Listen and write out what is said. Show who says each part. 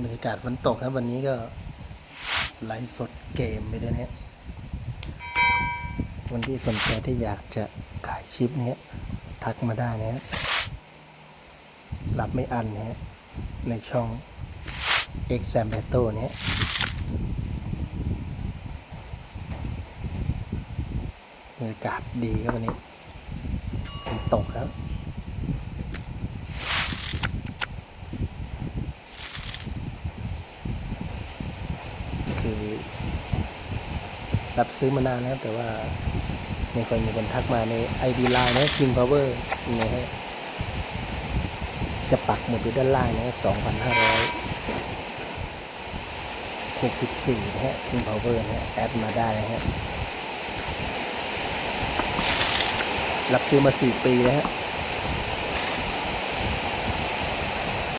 Speaker 1: บรรยากาศฝนตกครับวันนี้ก็ไลฟ์สดเกมไปด้วยนะฮะคนที่สนใจที่อยากจะขายชิปเนี้ยทักมาได้นะฮะรับไม่อันนะฮะในช่อง X Sam b a t t o เนี้ยบรรยากาศดีครับวันนี้ฝนตกครับ รับซื้อมานานแล้วแต่ว่าไม่ค่อยมีคนทักมาใน ID Line นะ King Power นะฮะจะปักหมดอยู่ด้านล่างนะครับ2,564นะฮะ King Power นะฮะแอดมาได้นะฮะ รับซื้อมา4ปีแล้วฮะ